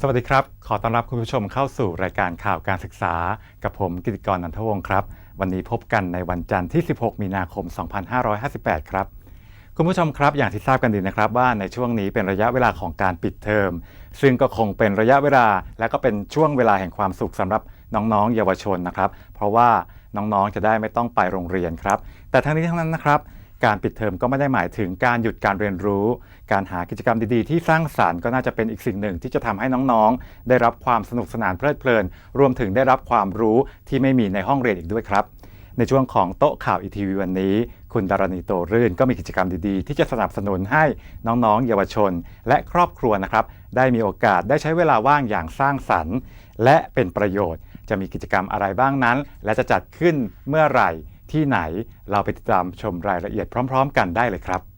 สวัสดีครับ ขอต้อนรับคุณผู้ชมเข้าสู่รายการข่าวการศึกษา กับผมกิติกรนันทวงศ์ครับ วันนี้พบกันในวันจันทร์ที่ 16 มีนาคม 2558 ครับ คุณผู้ชมครับ อย่างที่ทราบกันดีนะครับว่าในช่วงนี้เป็นระยะเวลาของการปิดเทอม ซึ่งก็คงเป็นระยะเวลา และก็เป็นช่วงเวลาแห่งความสุขสำหรับน้องๆ เยาวชนนะครับ เพราะว่าน้องๆ จะได้ไม่ต้องไปโรงเรียนครับ แต่ทั้งนี้ทั้งนั้นนะครับ การปิดเทอมก็ไม่ได้หมายถึงการหยุดการเรียนรู้ การหากิจกรรมดีๆ ที่สร้างสารรค์ก็น่าจะเป็นอีกสิ่งหนึ่งที่จะทำให้น้องๆ ได้รับความสนุกสนานเพลิดเพลิน รวมถึงได้รับความรู้ที่ไม่มีในห้องเรียนอีกด้วยครับ ในช่วงของโต๊ะข่าวอีทีวีวันนี้ คุณดารณีโตรื่นก็มีกิจกรรมดีๆ ที่จะสนับสนุนให้น้องๆ เยาวชน และครอบครัวนะครับได้มีโอกาสได้ใช้เวลาว่างอย่างสร้างสรรค์ และเป็นประโยชน์ จะมีกิจกรรมอะไรบ้างนั้น และจะจัดขึ้นเมื่อไหร่ ที่ไหนเราไปติดตามชมรายละเอียดพร้อม ๆ กันได้เลยครับ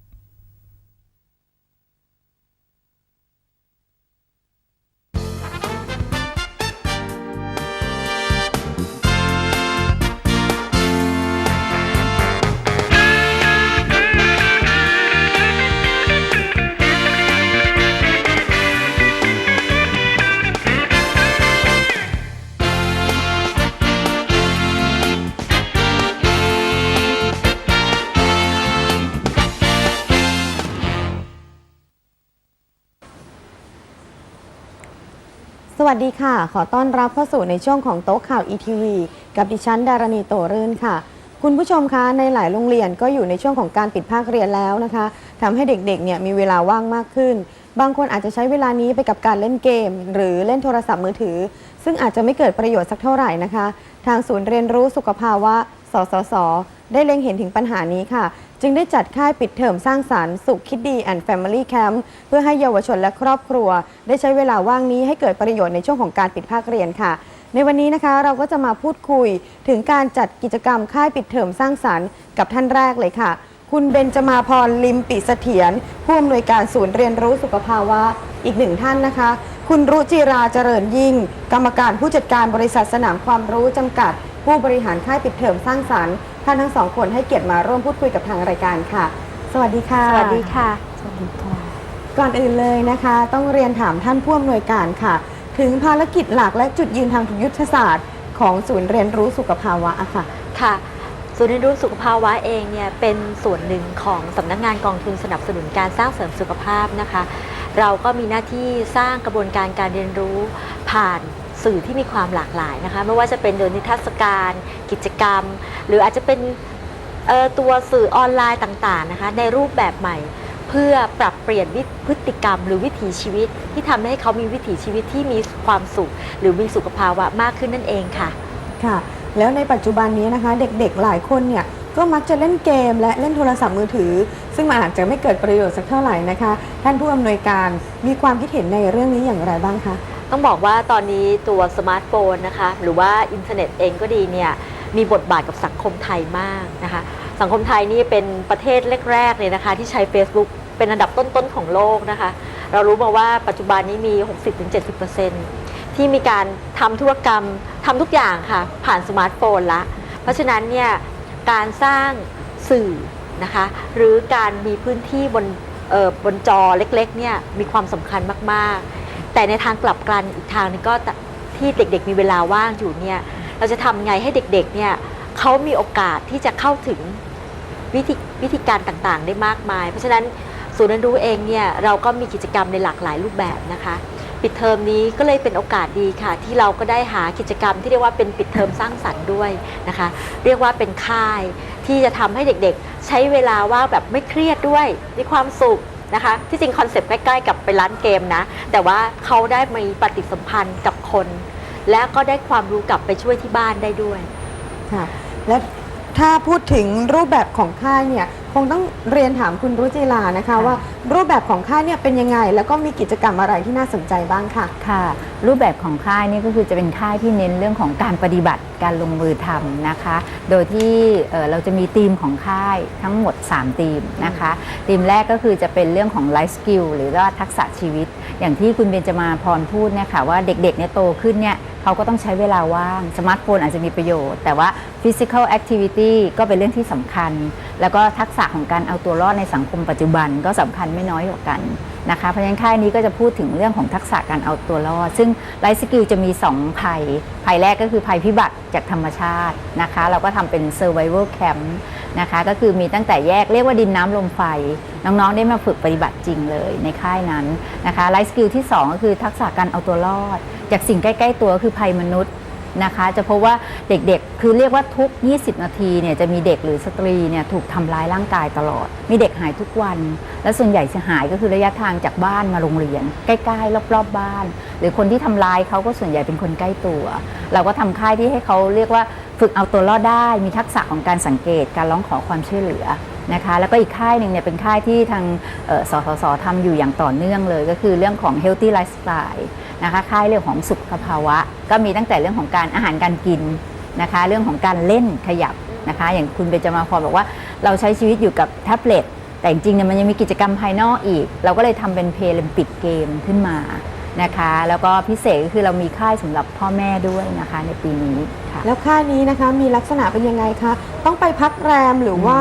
วัสดีค่ะ ขอต้อนรับเข้าสู่ในช่วงของโต๊ะข่าว ETV กับดิฉันดารณีโตรื่นค่ะ คุณผู้ชมคะในหลายโรงเรียนก็อยู่ในช่วงของการปิดภาคเรียนแล้วนะคะทำให้เด็กๆเนี่ยมีเวลาว่างมากขึ้น บางคนอาจจะใช้เวลานี้ไปกับการเล่นเกม หรือเล่นโทรศัพท์มือถือ ซึ่งอาจจะไม่เกิดประโยชน์สักเท่าไหร่นะคะ ทางศูนย์เรียนรู้สุขภาวะ สสส ได้เล็งเห็นถึงปัญหานี้ค่ะ จึงได้จัดค่ายปิดเทอมสร้างสรรค์สุขคิดดี and Family Camp เพื่อให้เยาวชนและครอบครัว ได้ใช้เวลาว่างนี้ให้เกิดประโยชน์ในช่วงของการปิดภาคเรียนค่ะ ในวันนี้นะคะเราก็จะมาพูดคุยถึงการจัดกิจกรรมค่ายปิดเทอมสร้างสรรค์กับท่านแรกเลยค่ะ คุณเบญจมาพรลิมปิเสถียรผู้อำนวยการศูนย์เรียนรู้สุขภาวะอีกหนึ่งท่านนะคะ คุณรุจิราเจริญยิ่ง กรรมการผู้จัดการบริษัทสนามความรู้จำกัด ผู้บริหารค่ายปิดเทอมสร้างสรรค์ ท่านทั้งสองคนให้เกียรติมาร่วมพูดคุยกับทางรายการค่ะ สวัสดีค่ะ สวัสดีค่ะ สวัสดีค่ะ ก่อนอื่นเลยนะคะ ต้องเรียนถามท่านผู้อำนวยการค่ะ ถึงภารกิจหลักและจุดยืนทางยุทธศาสตร์ ของศูนย์เรียนรู้สุขภาวะอะค่ะ ค่ะศูนย์เรียนรู้สุขภาวะเองเนี่ยเป็นส่วนหนึ่งของสำนักงานกองทุนสนับสนุนการสร้างเสริมสุขภาพนะคะ เราก็มีหน้าที่สร้างกระบวนการการเรียนรู้ผ่าน สื่อที่มีความหลากหลายนะคะไม่ว่าจะเป็นเดินนิทรรศการ กิจกรรม หรืออาจจะเป็นตัวสื่อออนไลน์ต่างๆนะคะในรูปแบบใหม่เพื่อปรับเปลี่ยนพฤติกรรม หรือวิถีชีวิต ที่ทำให้เขามีวิถีชีวิตที่มีความสุข หรือมีสุขภาวะมากขึ้นนั่นเองค่ะค่ะ แล้วในปัจจุบันนี้นะคะ เด็กๆหลายคนเนี่ยก็มักจะเล่นเกมและเล่นโทรศัพท์มือถือ ซึ่งมันอาจจะไม่เกิดประโยชน์สักเท่าไหร่นะคะ ท่านผู้อำนวยการมีความคิดเห็นในเรื่องนี้อย่างไรบ้างคะ ต้องบอกว่าตอนนี้ตัวสมาร์ทโฟนนะคะ หรือว่าอินเทอร์เน็ตเองก็ดีเนี่ยมีบทบาทกับสังคมไทยมากนะคะ สังคมไทยนี่เป็นประเทศแรกๆเลยนะคะ ที่ใช้ Facebook เป็นอันดับต้นๆของโลกนะคะ เรารู้มาว่าปัจจุบันนี้มี 60-70%ที่มีการทำธุรกรรมทำทุกอย่างค่ะ ผ่านสมาร์ทโฟนละ เพราะฉะนั้นเนี่ยการสร้างสื่อนะคะ หรือการมีพื้นที่บนบนจอเล็กๆเนี่ยมีความสำคัญมากๆ แต่ในทางกลับกันอีกทางนึงก็ที่เด็กๆมีเวลาว่างอยู่เนี่ยเราจะทำไงให้เด็กๆเนี่ยเขามีโอกาสที่จะเข้าถึงวิธีวิธีการต่างๆ ได้มากมาย เพราะฉะนั้นศูนย์เรียนรู้เองเนี่ยเราก็มีกิจกรรมในหลากหลายรูปแบบนะคะปิดเทอมนี้ก็เลยเป็นโอกาสดีค่ะ ที่เราก็ได้หากิจกรรมที่เรียกว่าเป็นปิดเทอมสร้างสรรค์ด้วยนะคะ เรียกว่าเป็นค่ายที่จะทำให้เด็กๆ ใช้เวลาว่างแบบไม่เครียดด้วยมีความสุข นะคะที่จริงคอนเซปต์ใกล้ๆกับไปร้านเกมนะ แต่ว่าเขาได้มีปฏิสัมพันธ์กับคน และก็ได้ความรู้กลับไปช่วยที่บ้านได้ด้วยค่ะและถ้าพูดถึงรูปแบบของค่ายเนี่ย งต้องเรียนถามคุณรุจิลานะคะค่ะว่ารูปแบบของค่ายเนี่ยเป็นยังไง แล้วก็มีกิจกรรมอะไรที่น่าสนใจบ้างค่ะ ค่ะ รูปแบบของค่ายนี่ก็คือจะเป็นค่ายที่เน้นเรื่องของการปฏิบัติการลงมือทำนะคะ โดยที่เอ่อเราจะมีธีมของค่ายทั้งหมด 3 ธีมนะคะธีมแรกก็คือจะเป็นเรื่องของไลฟ์สกิลหรือว่าทักษะชีวิต อย่างที่คุณเบญจมาพรพูดเนี่ยค่ะว่าเด็กๆเนี่ยโตขึ้นเนี่ย เขาก็ต้องใช้เวลาว่างสมาร์ทโฟนอาจจะมีประโยชน์ แต่ว่า physical activity ก็เป็นเรื่องที่สำคัญ แล้วก็ทักษะของการเอาตัวรอดในสังคมปัจจุบันก็สำคัญไม่น้อยกว่ากัน นะคะ เพราะฉะนั้นค่ายนี้ก็จะพูดถึงเรื่องของทักษะการเอาตัวรอด ซึ่งไลฟ์สกิลจะมี 2 ภัย ภัยแรกก็คือภัยพิบัติจากธรรมชาตินะคะ เราก็ทำเป็น survival camp นะคะ ก็คือมีตั้งแต่แยกเรียกว่าดินน้ำลมไฟ น้องๆได้มาฝึกปฏิบัติจริงเลยในค่ายนั้นนะคะไลฟ์สกิลที่ 2 ก็คือทักษะการเอาตัวรอด จากสิ่งใกล้ ๆ ตัวคือภัยมนุษย์ นะคะ จะพบว่าเด็กๆ คือเรียกว่าทุก 20 นาทีเนี่ยจะมีเด็กหรือสตรีเนี่ยถูกทำร้ายร่างกายตลอด มีเด็กหายทุกวัน และส่วนใหญ่จะหายก็คือระยะทางจากบ้านมาโรงเรียน ใกล้ๆรอบๆบ้าน หรือคนที่ทำร้ายเขาก็ส่วนใหญ่เป็นคนใกล้ตัว เราก็ทำค่ายที่ให้เขาเรียกว่าฝึกเอาตัวรอดได้ มีทักษะของการสังเกต การร้องขอความช่วยเหลือนะคะแล้วก็อีกค่ายหนึ่งเนี่ยเป็นค่ายที่ทางสสสทำอยู่อย่างต่อเนื่องเลย ก็คือเรื่องของ healthy lifestyle นะคะค่ายเรื่องของสุขภาวะ ก็มีตั้งแต่เรื่องของการอาหารการกินนะคะ เรื่องของการเล่นขยับนะคะ อย่างคุณเบญจมาพรบอกว่าเราใช้ชีวิตอยู่กับแท็บเล็ตแต่จริงๆเนี่ยมันยังมีกิจกรรมภายนอกอีก เราก็เลยทำเป็นเพลมปิดเกมขึ้นมานะคะ แล้วก็พิเศษก็คือเรามีค่ายสำหรับพ่อแม่ด้วยนะคะในปีนี้ค่ะแล้วค่ายนี้นะคะมีลักษณะเป็นยังไงคะต้องไปพักแรมหรือว่า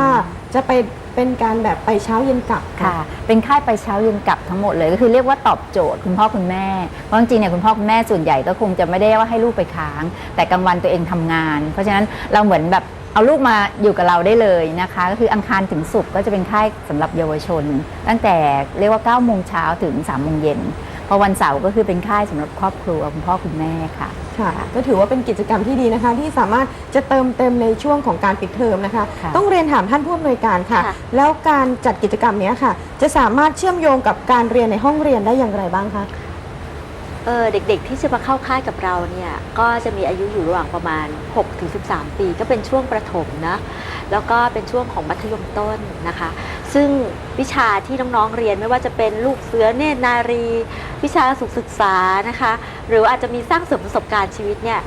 จะไป เป็นการแบบไปเช้าเย็นกลับ ค่ะ เป็นค่ายไปเช้าเย็นกลับทั้งหมดเลยก็คือเรียกว่าตอบโจทย์คุณพ่อคุณแม่ เพราะจริงๆเนี่ยคุณพ่อคุณแม่ส่วนใหญ่ก็คงจะไม่ได้ว่าให้ลูกไปค้าง แต่กลางวันตัวเองทำงาน เพราะฉะนั้นเราเหมือนแบบเอาลูกมาอยู่กับเราได้เลยนะคะ ก็คืออังคารถึงศุกร์ก็จะเป็นค่ายสำหรับเยาวชน ตั้งแต่เรียกว่า9โมงเช้าถึง3โมงเย็น พอวันเสาร์ก็คือเป็นค่ายสำหรับครอบครัวคุณพ่อคุณแม่ค่ะ ค่ะก็ถือว่าเป็นกิจกรรมที่ดีนะคะ ที่สามารถจะเติมเต็มในช่วงของการปิดเทอมนะคะ ค่ะต้องเรียนถามท่านผู้อำนวยการค่ะ ค่ะ แล้วการจัดกิจกรรมเนี้ยค่ะ จะสามารถเชื่อมโยงกับการเรียนในห้องเรียนได้อย่างไรบ้างคะ เออเด็กๆ ที่จะมาเข้าค่ายกับเราเนี่ยก็จะมีอายุอยู่ระหว่างประมาณ 6-13 ปี ก็เป็นช่วงประถมนะแล้วก็เป็นช่วงของมัธยมต้นนะคะ ซึ่งวิชาที่น้องๆเรียนไม่ว่าจะเป็นลูกเสือเนตรนารี วิชาสุขศึกษานะคะ หรืออาจจะมีสร้างเสริมประสบการณ์ชีวิตเนี่ย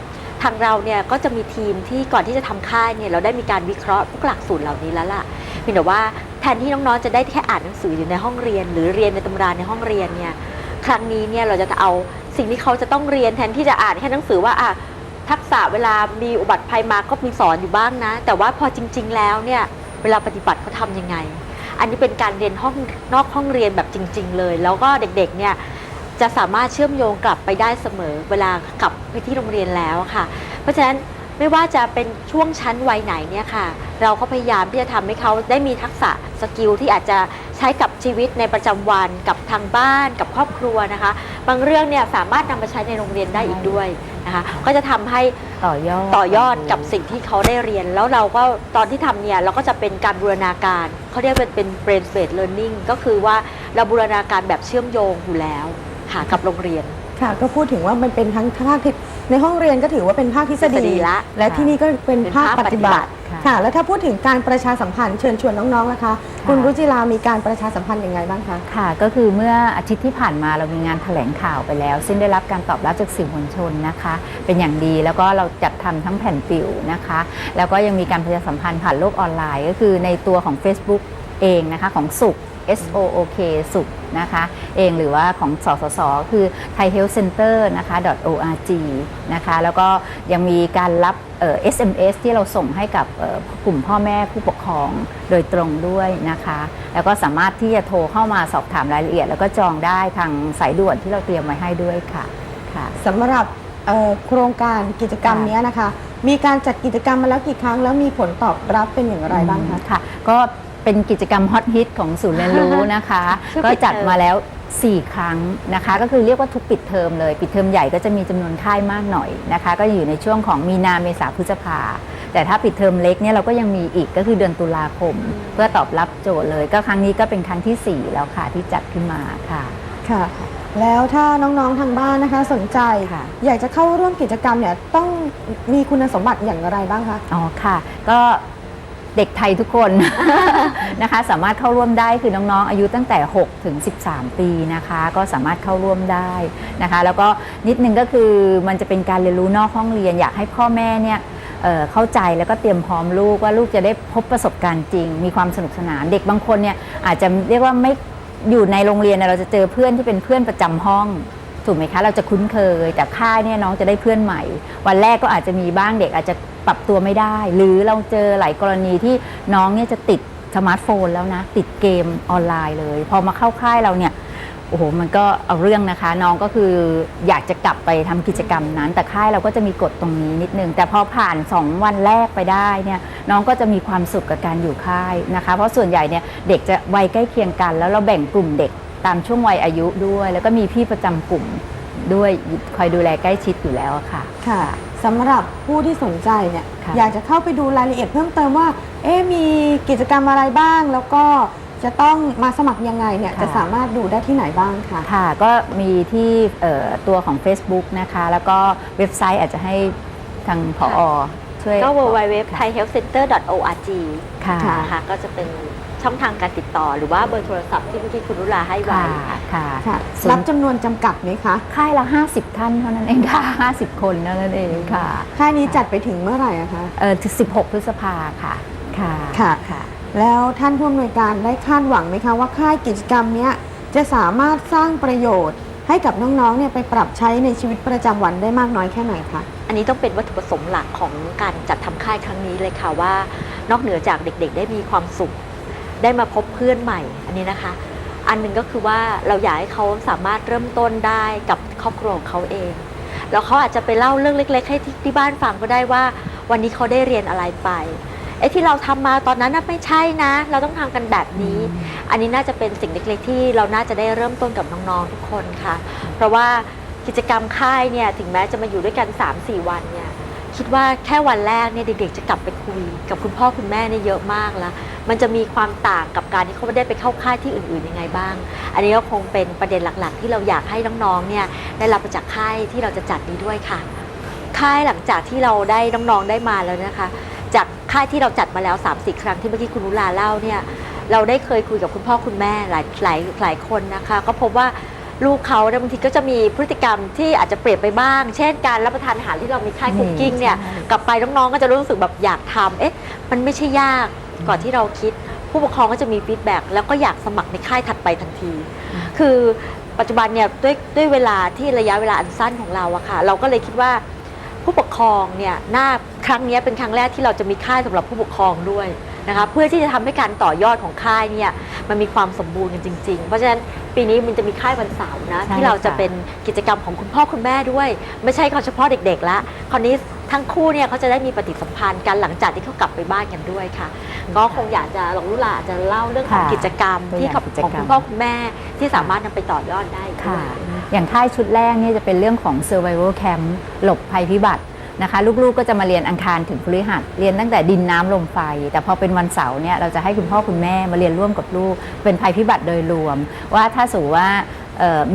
ทางเราเนี่ยก็จะมีทีมที่ก่อนที่จะทำค่ายเนี่ยเราได้มีการวิเคราะห์พวกหลักสูตรเหล่านี้แล้วล่ะเพียงแต่ว่าแทนที่น้องๆจะได้แค่อ่านหนังสืออยู่ในห้องเรียน หรือเรียนในตำราในห้องเรียนเนี่ยครั้งนี้เนี่ยเราจะเอาสิ่งที่เขาจะต้องเรียนแทนที่จะอ่านแค่หนังสือว่าอะทักษะเวลามีอุบัติภัยมาก็มีสอนอยู่บ้างนะ แต่ว่าพอจริง ๆ แล้วเนี่ยเวลาปฏิบัติเขาทำยังไง อันนี้เป็นการเรียนห้องนอกห้องเรียนแบบจริง ๆ เลย แล้วก็เด็กๆเนี่ยจะสามารถเชื่อมโยงกลับไปได้เสมอเวลากลับไปที่โรงเรียนแล้วค่ะ เพราะฉะนั้นไม่ว่าจะเป็นช่วงชั้นวัยไหนเนี่ยค่ะ เราก็พยายามที่จะทำให้เขาได้มีทักษะสกิลที่อาจจะ ใช้กับชีวิตในประจำวันกับทางบ้านกับครอบครัวนะคะ บางเรื่องเนี่ยสามารถนำมาใช้ในโรงเรียนได้อีกด้วยนะคะก็จะทำให้ต่อยอดต่อยอดกับสิ่งที่เขาได้เรียน แล้วเราก็ตอนที่ทำเนี่ยเราก็จะเป็นการบูรณาการเขาเรียกเป็นเป็น brain based learning ก็คือว่าเราบูรณาการแบบเชื่อมโยงอยู่แล้วค่ะกับโรงเรียนค่ะก็พูดถึงว่ามันเป็นทั้งภาคที่ในห้องเรียนก็ถือว่าเป็นภาคทฤษทฤษฎีฎีละและที่นี่ก็เป็นเป็นภาคภาคปฏิบัปฏิบัติติ ค่ะค่ะ แล้วถ้าพูดถึงการประชาสัมพันธ์เชิญชวนน้องๆนะคะ คุณรุจิรามีการประชาสัมพันธ์ยังไงบ้างคะ ค่ะ ก็คือเมื่ออาทิตย์ที่ผ่านมาเรามีงานแถลงข่าวไปแล้ว ซึ่งได้รับการตอบรับจากสื่อมวลชนนะคะ เป็นอย่างดีแล้วก็เราจัดทำทั้งแผ่นปิวนะคะ แล้วก็ยังมีการประชาสัมพันธ์ผ่านโลกออนไลน์ ก็คือในตัวของ Facebook เองนะคะของสุข S O O K สุขนะคะ เองหรือว่าของสสส คือ Thai Health Center นะคะ .org นะคะ แล้วก็ยังมีการรับเอ่อ SMS ที่เราส่งให้กับเอ่อกลุ่มพ่อแม่ผู้ปกครองโดยตรงด้วยนะคะ แล้วก็สามารถที่จะโทรเข้ามาสอบถามรายละเอียด แล้วก็จองได้ทางสายด่วนที่เราเตรียมไว้ให้ด้วยค่ะค่ะสำหรับเอ่อโครงการกิจกรรมค่ะเนี้ยนะคะ มีการจัดกิจกรรมมาแล้วกี่ครั้ง แล้วมีผลตอบรับเป็นอย่างไรบ้างคะค่ะ ก็ เป็นกิจกรรมฮอตฮิตของศูนย์เรียนรู้นะคะช่วงก็ปิดเทอมจัดมาแล้ว 4 ครั้งนะคะ ก็คือเรียกว่าทุกปิดเทอมเลย ปิดเทอมใหญ่ก็จะมีจำนวนค่ายมากหน่อยนะคะ ก็อยู่ในช่วงของมีนาเมษาพฤษภา แต่ถ้าปิดเทอมเล็กเนี่ยเราก็ยังมีอีกก็คือเดือนตุลาคม เพื่อตอบรับโจทย์เลย ก็ครั้งนี้ก็เป็นครั้งทีสี่4 แล้วค่ะที่จัดขึ้นมาค่ะ ค่ะ แล้วถ้าน้องๆทางบ้านนะคะสนใจ ค่ะ อยากจะเข้าร่วมกิจกรรมเนี่ยต้องมีคุณสมบัติอย่างไรบ้างคะ อ๋อค่ะ ก็ เด็กไทยทุกคน นะคะสามารถเข้าร่วมได้คือน้องๆ อายุตั้งแต่ 6 ถึง 13 ปีนะคะ ก็สามารถเข้าร่วมได้นะคะ แล้วก็นิดนึงก็คือมันจะเป็นการเรียนรู้นอกห้องเรียนอยากให้พ่อแม่เนี่ยเเข้าใจแล้วก็เตรียมพร้อมลูกว่าลูกจะได้พบประสบการณ์จริง มีความสนุกสนานเด็กบางคนเนี่ยอาจจะเรียกว่าไม่อยู่ในโรงเรียนเนยเราจะเจอเพื่อนที่เป็นเพื่อนประจำห้องถูกไหมคะเราจะคุ้นเคยแต่ค่ายเนี่ยน้องจะได้เพื่อนใหม่ วันแรกก็อาจจะมีบ้างเด็กอาจจะ ปรับตัวไม่ได้ หรือเราเจอหลายกรณีที่น้องเนี่ยจะติดสมาร์ทโฟนแล้วนะ ติดเกมออนไลน์เลย พอมาเข้าค่ายเราเนี่ยโอ้โหมันก็เอาเรื่องนะคะ น้องก็คืออยากจะกลับไปทำกิจกรรมนั้น แต่ค่ายเราก็จะมีกฎตรงนี้นิดนึง แต่พอผ่าน 2 วันแรกไปได้เนี่ยน้องก็จะมีความสุขกับการอยู่ค่ายนะคะ เพราะส่วนใหญ่เนี่ยเด็กจะวัยใกล้เคียงกัน แล้วเราแบ่งกลุ่มเด็กตามช่วงวัยอายุด้วย แล้วก็มีพี่ประจำกลุ่มด้วยคอยดูแลใกล้ชิดอยู่แล้วค่ะค่ะ สำหรับผู้ที่สนใจเนี่ยค่ะอยากจะเข้าไปดูรายละเอียดเพิ่มเติมว่า เอ๊ะมีกิจกรรมอะไรบ้าง แล้วก็จะต้องมาสมัครยังไงเนี่ยจะสามารถดูได้ที่ไหนบ้างคะค่ะ ก็มีที่เอ่อตัวของ Facebook นะคะ แล้วก็เว็บไซต์อาจจะให้ทางผอ ช่วยก็ w w w ค่ะ t h a i h e a l t h c e n t e r o r g ค่ะ ค่ะนะคะก็จะเป็น ช่องทางการติดต่อ หรือว่าเบอร์โทรศัพท์ที่เมื่อกี้คุณรุลาให้ไว้ค่ะค่ะค่ะส่วนรับจำนวนจำกัดไหมคะค่ายละ 50 ท่านเท่านั้นเองค่ะ50 คนเท่านั้นเองค่ะค่ายนี้จัดไปถึงเมื่อไหร่อะคะ เออถึง16 พฤษภาค่ะค่ะค่ะ ค่ะ แล้วท่านผู้อำนวยการได้คาดหวังไหมคะว่าค่ายกิจกรรมเนี้ยจะสามารถสร้างประโยชน์ ให้กับน้องๆเนี่ยไปปรับใช้ในชีวิตประจำวันได้มากน้อยแค่ไหนคะ อันนี้ต้องเป็นวัตถุประสงค์หลักของการจัดทำค่ายครั้งนี้เลยค่ะว่า นอกเหนือจากเด็กๆ ได้มีความสุข ได้มาพบเพื่อนใหม่ อันนี้นะคะ อันหนึ่งก็คือว่าเราอยากให้เขาสามารถเริ่มต้นได้กับครอบครัวของเขาเอง แล้วเขาอาจจะไปเล่าเรื่องเล็ก ๆ ให้ที่ที่บ้านฟังก็ได้ว่า วันนี้เขาได้เรียนอะไรไปไอ้ที่เราทำมาตอนนั้นน่ะไม่ใช่นะ เราต้องทำกันแบบนี้ อันนี้น่าจะเป็นสิ่งเล็ก ๆ ที่เราน่าจะได้เริ่มต้นกับน้องๆทุกคนค่ะ เพราะว่ากิจกรรมค่ายเนี่ยถึงแม้จะมาอยู่ด้วยกัน 3-4 วันเนี่ย คิดว่าแค่วันแรกเนี่ยเด็กๆ จะกลับไปคุย กับคุณพ่อคุณแม่เนี่ยเยอะมากแล้ว มันจะมีความต่างกับการที่เขาได้ไปเข้าค่ายที่อื่นๆยังไงบ้าง อันนี้ก็คงเป็นประเด็นหลักๆ ที่เราอยากให้น้องๆเนี่ยได้รับมาจากค่ายที่เราจะจัดนี้ด้วยค่ะ ค่ายหลังจากที่เราได้น้องๆได้มาแล้วนะคะ จากค่ายที่เราจัดมาแล้ว3-4ครั้งที่เมื่อกี้คุณนุลาเล่าเนี่ยเราได้เคยคุยกับคุณพ่อคุณแม่หลายหลายหลายคนนะคะ ก็พบว่า ลูกเขาเนี่ยบางทีก็จะมีพฤติกรรมที่อาจจะเปลี่ยนไปบ้าง เช่นการรับประทานอาหารที่เรามีค่ายคุกกิ้งเนี่ยใช่กลับไปน้องๆก็จะรู้สึกแบบอยากทำเอ๊ะมันไม่ใช่ยากก่อนที่เราคิด ผู้ปกครองก็จะมีฟีดแบ็กแล้วก็อยากสมัครในค่ายถัดไปทันที คือปัจจุบันเนี่ยด้วยด้วยเวลาที่ระยะเวลาอันสั้นของเราอะค่ะ เราก็เลยคิดว่าผู้ปกครองเนี่ยน่าครั้งเนี้ยเป็นครั้งแรกที่เราจะมีค่ายสำหรับผู้ปกครองด้วย นะคะเพื่อที่จะทำให้การต่อยอดของค่ายเนี่ยมันมีความสมบูรณ์กันจริง ๆ เพราะฉะนั้นปีนี้มันจะมีค่ายวันเสาร์นะใช่ที่เราจะค่ะเป็นกิจกรรมของคุณพ่อคุณแม่ด้วย ไม่ใช่เฉพาะเด็กๆละคราวนี้ทั้งคู่เนี่ยเขาจะได้มีปฏิสัมพันธ์กันหลังจากที่เขากลับไปบ้านกันด้วยค่ะ ก็คงอยากจะหลงลุลาอาจจะเล่าเรื่องของค่ะกิจกรรมตัวอที่ย่างกับกิจของกรรมคุณพ่อคุณแม่ที่สามารถนำไปต่อยอดได้ด้วค่ะยอย่างค่ายชุดแรกเนี่ยจะเป็นเรื่องของ survival camp หลบภัยพิบัติ นะคะลูกๆก็จะมาเรียนอังคารถึงพฤหัสเรียนตั้งแต่ดินน้ำลมไฟ แต่พอเป็นวันเสาร์เนี่ยเราจะให้คุณพ่อคุณแม่มาเรียนร่วมกับลูก เป็นภัยพิบัติโดยรวม ว่าถ้าสมมติว่า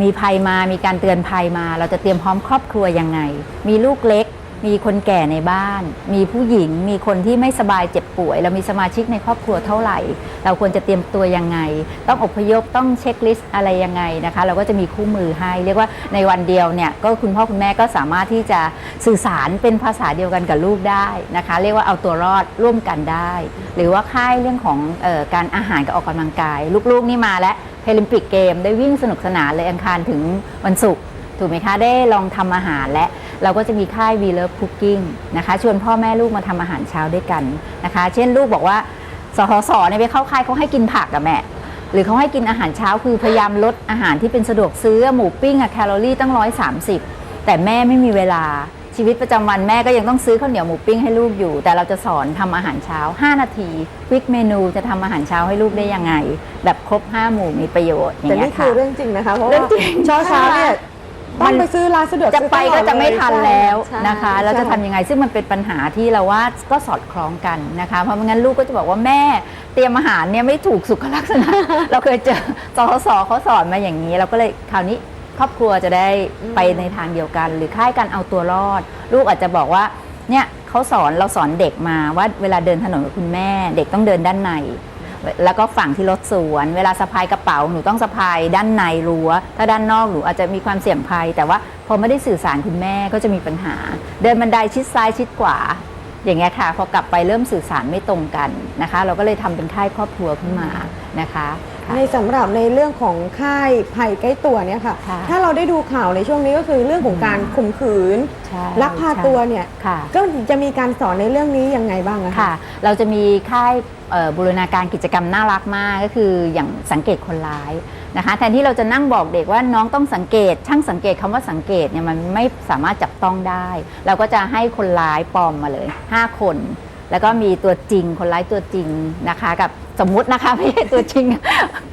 มีภัยมามีการเตือนภัยมา เราจะเตรียมพร้อมครอบครัวยังไง มีลูกเล็ก มีคนแก่ในบ้าน มีผู้หญิง มีคนที่ไม่สบายเจ็บป่วย เรามีสมาชิกในครอบครัวเท่าไหร่ เราควรจะเตรียมตัวยังไง ต้องอพยพต้องเช็คลิสต์อะไรยังไงนะคะ เราก็จะมีคู่มือให้ เรียกว่าในวันเดียวเนี่ยก็คุณพ่อคุณแม่ก็สามารถที่จะสื่อสารเป็นภาษาเดียวกันกับลูกได้นะคะ เรียกว่าเอาตัวรอดร่วมกันได้ หรือว่าค่ายเรื่องของออการอาหารกับออกกำลังกาย ลูกๆนี่มาแล้วเพลิมปิกเกมได้วิ่งสนุกสนานเลยอังคารถึงวันศุกร์ถูกไหมคะได้ลองทำอาหารและ เราก็จะมีค่าย We Love Cooking นะคะ ชวนพ่อแม่ลูกมาทำอาหารเช้าด้วยกันนะคะ เช่นลูกบอกว่าสหสเนี่ยไปเข้าค่ายเขาให้กินผักอะแม่ หรือเขาให้กินอาหารเช้าคือพยายามลดอาหารที่เป็นสะดวกซื้อหมูปิ้งอะแคลอรี่ตั้ง130แต่แม่ไม่มีเวลาชีวิตประจำวันแม่ก็ยังต้องซื้อข้าวเหนียวหมูปิ้งให้ลูกอยู่ แต่เราจะสอนทำอาหารเช้า 5 นาทีควิกเมนูจะทำอาหารเช้าให้ลูกได้ยังไง แบบครบ 5 หมู่มีประโยชน์อย่างแต่เงี้นี่ยคืค่ะอเรื่องจริงนะคะเพราะเรื่ว่าองจริงเช้าเช้าๆเนี่ย ต้องไปซื้อร้านสะดวกจะซื้อไปตลอก็ดจะไม่เลยทันใช่แล้วใช่นะคะเราจะทำยังไงซึ่งมันเป็นปัญหาที่เราว่าก็สอดคล้องกันนะคะ เพราะไม่งั้นลูกก็จะบอกว่าแม่เตรียมอาหารเนี่ยไม่ถูกสุขลักษณะ เราเคยเจอสสเขาสอนมาอย่างนี้ เราก็เลยคราวนี้ครอบครัวจะได้ไปในทางเดียวกัน หรือค่ายกันเอาตัวรอด ลูกอาจจะบอกว่าเนี่ยเขาสอนเราสอนเด็กมาว่าเวลาเดินถนนกับคุณแม่ เด็กต้องเดินด้านใน แล้วก็ฝั่งที่รถสวน เวลาสะพายกระเป๋าหนูต้องสะพายด้านในรั้ว ถ้าด้านนอกหนูอาจจะมีความเสี่ยงภัย แต่ว่าพอไม่ได้สื่อสารคุณแม่ก็จะมีปัญหา เดินบันไดชิดซ้ายชิดขวา อย่างเงี้ยค่ะ พอกลับไปเริ่มสื่อสารไม่ตรงกันนะคะ เราก็เลยทำเป็นค่ายครอบครัวขึ้นมานะคะ ในสำหรับในเรื่องของค่ายภัยใกล้ตัวเนี่ยค่ะ ค่ะถ้าเราได้ดูข่าวในช่วงนี้ก็คือเรื่องของการข่มขืนใช่ลักพาตัวเนี่ยค่ะ ก็จะมีการสอนในเรื่องนี้ยังไงบ้างอะค่ะ เราจะมีค่ายเอ่อบูรณาการกิจกรรมน่ารักมากก็คืออย่างสังเกตคนร้ายนะคะ แทนที่เราจะนั่งบอกเด็กว่าน้องต้องสังเกต ช่างสังเกตคำว่าสังเกตเนี่ยมันไม่สามารถจับต้องได้ เราก็จะให้คนร้ายปลอมมาเลย 5 คน แล้วก็มีตัวจริงคนร้ายตัวจริงนะคะ กับสมมุตินะคะไม่ใช่ตัวจริง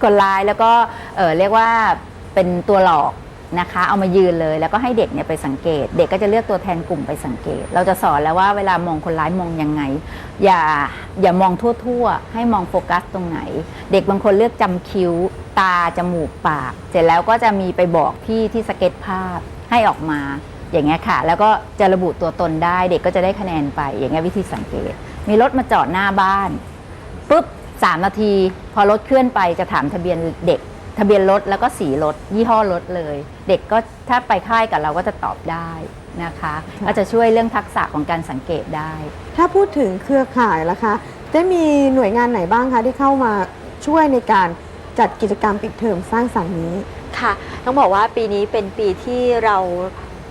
คนร้ายแล้วก็เอ่อเรียกว่าเป็นตัวหลอกนะคะ เอามายืนเลยแล้วก็ให้เด็กเนี่ยไปสังเกต เด็กก็จะเลือกตัวแทนกลุ่มไปสังเกต เราจะสอนแล้วว่าเวลามองคนร้ายมองยังไง อย่าอย่ามองทั่วๆ ให้มองโฟกัสตรงไหน เด็กบางคนเลือกจำคิ้ว ตาจมูกปาก เสร็จแล้วก็จะมีไปบอกพี่ที่สเก็ตภาพให้ออกมาอย่างเงี้ยค่ะ แล้วก็จะระบุตัวตนได้เด็กก็จะได้คะแนนไปอย่างเงี้ยวิธีสังเกต มีรถมาจอดหน้าบ้านปุ๊บสามนาที พอรถเคลื่อนไปจะถามทะเบียนเด็ก ทะเบียนรถแล้วก็สีรถ ยี่ห้อรถเลย เด็กก็ถ้าไปค่ายกับเราก็จะตอบได้นะคะค่ะก็จะช่วยเรื่องทักษะของการสังเกตได้ ถ้าพูดถึงเครือข่ายล่ะคะได้มีหน่วยงานไหนบ้างคะที่เข้ามาช่วยในการจัดกิจกรรมปิดเทอมสร้างสรรค์นี้ค่ะ ต้องบอกว่าปีนี้เป็นปีที่เรา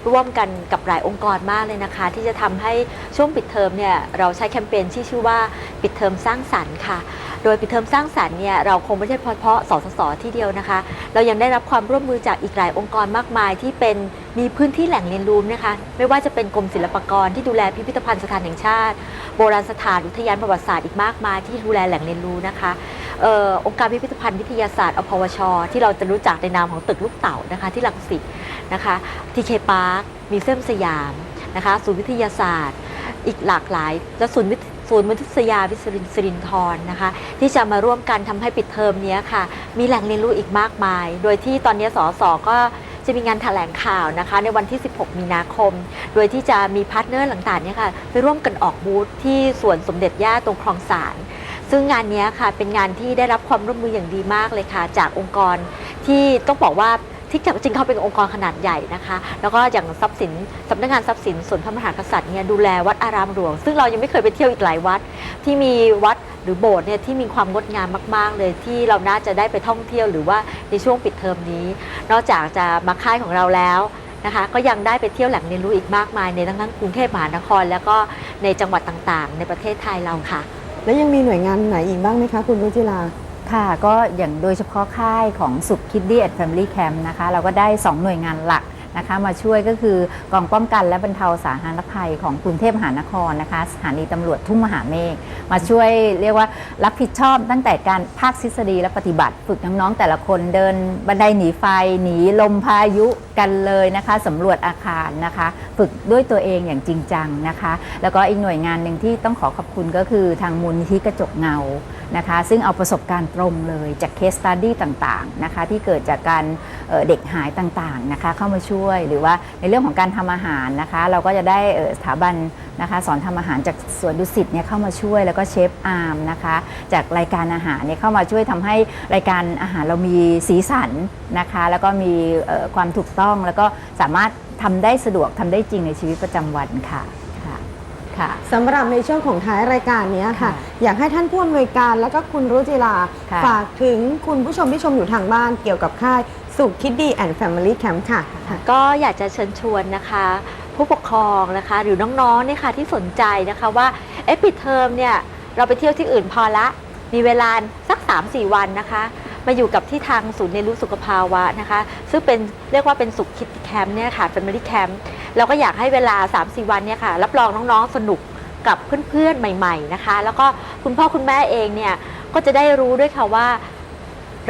ร่วมกันกับหลายองค์กรมากเลยนะคะ ที่จะทำให้ช่วงปิดเทอมเนี่ยเราใช้แคมเปญที่ชื่อว่าปิดเทอมสร้างสรรค์ค่ะ โดยปิดเทอมสร้างสรรค์เนี่ยเราคงไม่ใช่เฉพาะสสสที่เดียวนะคะ เรายังได้รับความร่วมมือจากอีกหลายองค์กรมากมายที่เป็นมีพื้นที่แหล่งเรียนรู้นะคะไม่ว่าจะเป็นกรมศิลปากรที่ดูแลพิพิธภัณฑ์สถานแห่งชาติ โบราณสถานอุทยานประวัติศาสตร์อีกมากมายที่ดูแลแหล่งเรียนรู้นะคะออองค์การพิพิธภัณฑ์วิทยาศาสตร์อพวช ที่เราจะรู้จักในนามของตึกลูกเต่านะคะที่ลังสิตนะคะทีเคพาร์คมีเซียมสยามนะคะศูนย์วิทยาศาสตร์ อีกหลากหลายและศูนย์ ศูนย์วิทยาวิศรินสิรินทรนะคะ ที่จะมาร่วมกันทำให้ปิดเทอมนี้ค่ะ มีแหล่งเรียนรู้อีกมากมาย โดยที่ตอนนี้สสก็จะมีงานแถลงข่าวนะคะ ในวันที่ 16 มีนาคม โดยที่จะมีพาร์ทเนอร์ต่างๆเนี่ยค่ะไปร่วมกันออกบูธที่สวนสมเด็จย่าตรงคลองสารซึ่งงานนี้ค่ะเป็นงานที่ได้รับความร่วมมืออย่างดีมากเลยค่ะ จากองค์กรที่ต้องบอกว่า ที่จริงเขาเป็นองค์กรขนาดใหญ่นะคะ แล้วก็อย่างทรัพย์สินสำนักงานทรัพย์สินส่วนพระมหากษัตริย์เนี่ยดูแลวัดอารามหลวง ซึ่งเรายังไม่เคยไปเที่ยวอีกหลายวัด ที่มีวัดหรือโบสถ์เนี่ยที่มีความงดงามมาก ๆ เลยที่เราน่าจะได้ไปท่องเที่ยวหรือว่าในช่วงปิดเทอมนี้ นอกจากจะมาค่ายของเราแล้วนะคะก็ยังได้ไปเที่ยวแหล่งเรียนรู้อีกมากมายในทั้งทั้งกรุงเทพมหานคร แล้วก็ในจังหวัดต่างๆ ในประเทศไทยเราค่ะ แล้วยังมีหน่วยงานไหนอีกบ้างไหมคะคุณรุจิลา ค่ะ ก็อย่างโดยเฉพาะค่ายของสุขคิดดี้แอดแฟมิลี่แคมป์นะคะ เราก็ได้ 2 หน่วยงานหลัก นะคะมาช่วยก็คือกองป้องกันและบรรเทาสาธารณภัยของกรุงเทพมหานครนะคะสถานีตำรวจทุ่งมหาเมฆมาช่วยเรียกว่ารับผิดชอบตั้งแต่การภาคทฤษฎีและปฏิบัติ ฝึกน้องๆแต่ละคนเดินบันไดหนีไฟหนีลมพายุกันเลยนะคะสำรวจอาคารนะคะ ฝึกด้วยตัวเองอย่างจริงจังนะคะ แล้วก็อีกหน่วยงานหนึ่งที่ต้องขอขอบคุณก็คือทางมูลนิธิกระจกเงานะคะ ซึ่งเอาประสบการณ์ตรงเลยจากเคสตัดดี้ต่างๆนะคะที่เกิดจากการเอ่อเด็กหายต่างๆนะคะเข้ามาช่วยหรือว่าในเรื่องของการทำอาหารนะคะ เราก็จะได้เอ่อสถาบันนะคะสอนทำอาหารจากสวนดุสิตเนี่ยเข้ามาช่วยแล้วก็เชฟอาร์มนะคะจากรายการอาหารเนี่ยเข้ามาช่วยทำให้รายการอาหารเรามีสีสันนะคะ แล้วก็มีเอ่อความถูกต้องแล้วก็สามารถทำได้สะดวกทำได้จริงในชีวิตประจำวันค่ะค่ะค่ะสำหรับในช่วงของท้ายรายการเนี้ยค่ะค่ะ อยากให้ท่านผู้อำนวยการและก็คุณรุจิลาค่ะฝากถึงคุณผู้ชมที่ชมอยู่ทางบ้านเกี่ยวกับค่าย สุขคิดดีแอนด์แฟมิลี่แคมป์ค่ะ ก็อยากจะเชิญชวนนะคะ ผู้ปกครองนะคะ หรือน้องๆเนี่ยค่ะที่สนใจนะคะว่าเอ๊ะปิดเทอมเนี่ยเราไปเที่ยวที่อื่นพอละ มีเวลาสัก 3-4 วันนะคะ มาอยู่กับที่ทางศูนย์เรียนรู้สุขภาวะนะคะ ซึ่งเป็นเรียกว่าเป็นสุขคิดแคมป์เนี่ยค่ะ Family Camp เราก็อยากให้เวลา 3-4 วันเนี่ยค่ะ รับรองน้องๆสนุกกับเพื่อนๆใหม่ ๆนะคะ แล้วก็คุณพ่อคุณแม่เองเนี่ยก็จะได้รู้ด้วยค่ะว่า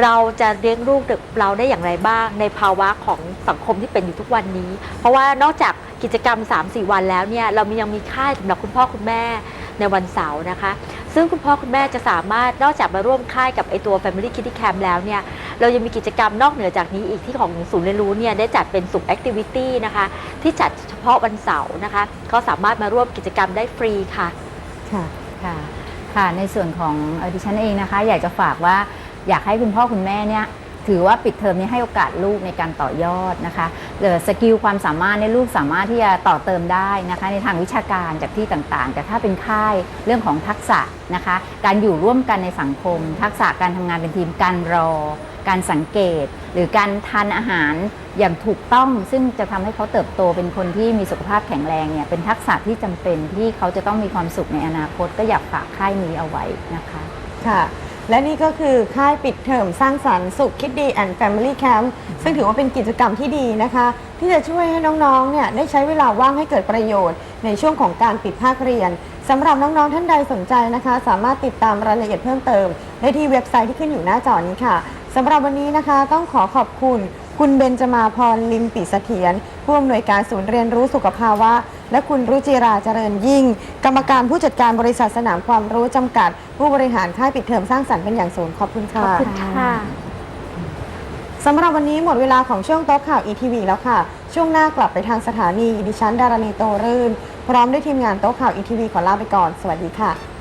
เราจะเลี้ยงลูกเราได้อย่างไรบ้าง ในภาวะของสังคมที่เป็นอยู่ทุกวันนี้ เพราะว่านอกจากกิจกรรม 3-4 วันแล้วเนี่ยเรามียังมีค่ายสำหรับคุณพ่อคุณแม่ในวันเสาร์นะคะ ซึ่งคุณพ่อคุณแม่จะสามารถนอกจากมาร่วมค่ายกับไอตัว Family Kitty Camp แล้วเนี่ย เรายังมีกิจกรรมนอกเหนือจากนี้อีกที่ของศูนย์เรียนรู้เนี่ยได้จัดเป็นสุขแอคทิวิตี้นะคะ ที่จัดเฉพาะวันเสาร์นะคะ ก็สามารถมาร่วมกิจกรรมได้ฟรีค่ะ ค่ะ ค่ะ ในส่วนของอดิฉันเองนะคะ อยากจะฝากว่า อยากให้คุณพ่อคุณแม่เนี่ยถือว่าปิดเทอมนี้ให้โอกาสลูกในการต่อยอดนะคะเออสกิลความสามารถในลูกสามารถที่จะต่อเติมได้นะคะ ในทางวิชาการจากที่ต่างๆ แต่ถ้าเป็นค่ายเรื่องของทักษะนะคะ การอยู่ร่วมกันในสังคม ทักษะการทำงานเป็นทีมการรอ การสังเกต หรือการทานอาหารอย่างถูกต้องซึ่งจะทำให้เขาเติบโตเป็นคนที่มีสุขภาพแข็งแรงเนี่ยเป็นทักษะที่จำเป็นที่เขาจะต้องมีความสุขในอนาคตก็อยากฝากค่ายนี้เอาไว้นะคะค่ะ และนี่ก็คือค่ายปิดเทอมสร้างสรรค์สุขคิดดีแอนด์แฟมิลี่แคมป์ซึ่งถือว่าเป็นกิจกรรมที่ดีนะคะ ที่จะช่วยให้น้องๆเนี่ยได้ใช้เวลาว่างให้เกิดประโยชน์ ในช่วงของการปิดภาคเรียนสำหรับน้องๆท่านใดสนใจนะคะ สามารถติดตามรายละเอียดเพิ่มเติมได้ที่เว็บไซต์ที่ขึ้นอยู่หน้าจอนี้ค่ะสำหรับวันนี้นะคะ ต้องขอขอบคุณ คุณเบญจมาพรลิมปิเสถียรผู้อำนวยการศูนย์เรียนรู้สุขภาวะ และคุณรุจิราเจริญยิ่ง กรรมการผู้จัดการบริษัทสนามความรู้จำกัด ผู้บริหารค่ายปิดเทอมสร้างสรรค์เป็นอย่างสูงขอบคุณขค่ะอบคุณค่ะ สำหรับวันนี้หมดเวลาของช่วงโต๊ะข่าว ETV แล้วค่ะ ช่วงหน้ากลับไปทางสถานีดิฉันดารณีโตรื่น พร้อมด้วยทีมงานโต๊ะข่าว ETV ขอลาไปก่อน สวัสดีค่ะ